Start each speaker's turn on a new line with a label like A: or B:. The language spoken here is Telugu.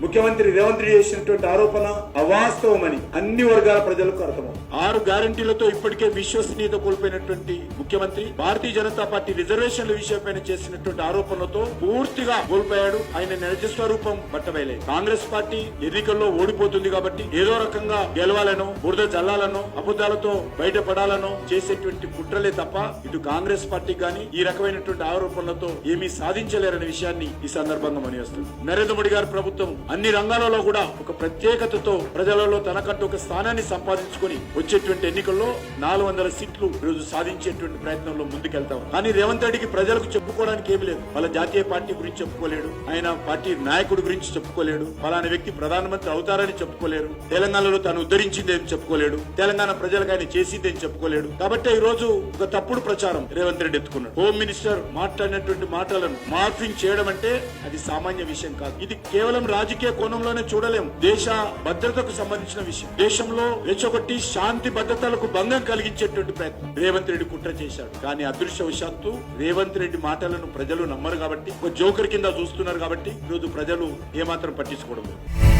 A: ముఖ్యమంత్రి రేవంత్ రెడ్డి చేసినటువంటి ఆరోపణ అవాస్తవమని అన్ని వర్గాల ప్రజలకు అర్థమవుతుంది ఆరు గ్యారంటీలతో ఇప్పటికే విశ్వసనీయత కోల్పోయినటువంటి ముఖ్యమంత్రి భారతీయ జనతా పార్టీ రిజర్వేషన్ల విషయంపైన చేసినటువంటి ఆరోపణలతో పూర్తిగా కోల్పోయాడు. ఆయన నిజ స్వరూపం బట్టబయలేదు కాంగ్రెస్ పార్టీ ఎన్నికల్లో ఓడిపోతుంది కాబట్టి ఏదో రకంగా గెలవాలనో బురద జల్లాలనో అబద్ధాలతో బయటపడాలనో చేసేటువంటి కుట్రలే తప్ప ఇటు కాంగ్రెస్ పార్టీ గాని ఈ రకమైనటువంటి ఆరోపణలతో ఏమీ సాధించలేరనే విషయాన్ని ఈ సందర్భంగా మనివస్తుంది నరేంద్ర మోడీ గారి ప్రభుత్వం అన్ని రంగాలలో కూడా ఒక ప్రత్యేకతతో ప్రజలలో తనకంటూ ఒక స్థానాన్ని సంపాదించుకొని వచ్చేటువంటి ఎన్నికల్లో నాలుగు వందల సీట్లు ఈరోజు సాధించేటువంటి ప్రయత్నంలో ముందుకెళ్తాం. కానీ రేవంత్ రెడ్డికి ప్రజలకు చెప్పుకోవడానికి ఏమి లేదు. వాళ్ళ జాతీయ పార్టీ గురించి చెప్పుకోలేడు. ఆయన పార్టీ నాయకుడి గురించి చెప్పుకోలేడు. ఫలానా వ్యక్తి ప్రధానమంత్రి అవుతారని చెప్పుకోలేరు. తెలంగాణలో తాను ఉద్ధరించింది అని చెప్పుకోలేడు. తెలంగాణ ప్రజలకు ఆయన చేసింది అని చెప్పుకోలేడు. కాబట్టి ఈ రోజు ఒక తప్పుడు ప్రచారం రేవంత్ రెడ్డి ఎత్తుకున్నాడు. హోమ్ మినిస్టర్ మాట్లాడినటువంటి మాటలను మార్ఫింగ్ చేయడం అంటే అది సామాన్య విషయం కాదు. ఇది కేవలం రాజకీయ కోణంలోనే చూడలేం. దేశ భద్రతకు సంబంధించిన విషయం. దేశంలో రెచ్చగొట్టి శాంతి భద్రతలకు భంగం కలిగించేటువంటి ప్రయత్నం. రేవంత్ రెడ్డి కుట్ర చేశాడు. కానీ అదృశ్యవశాత్తు రేవంత్ రెడ్డి మాటలను ప్రజలు నమ్మరు కాబట్టి ఒక జోకర్ కింద చూస్తున్నారు కాబట్టి ఈరోజు ప్రజలు ఏమాత్రం పట్టించుకోవడం లేదు.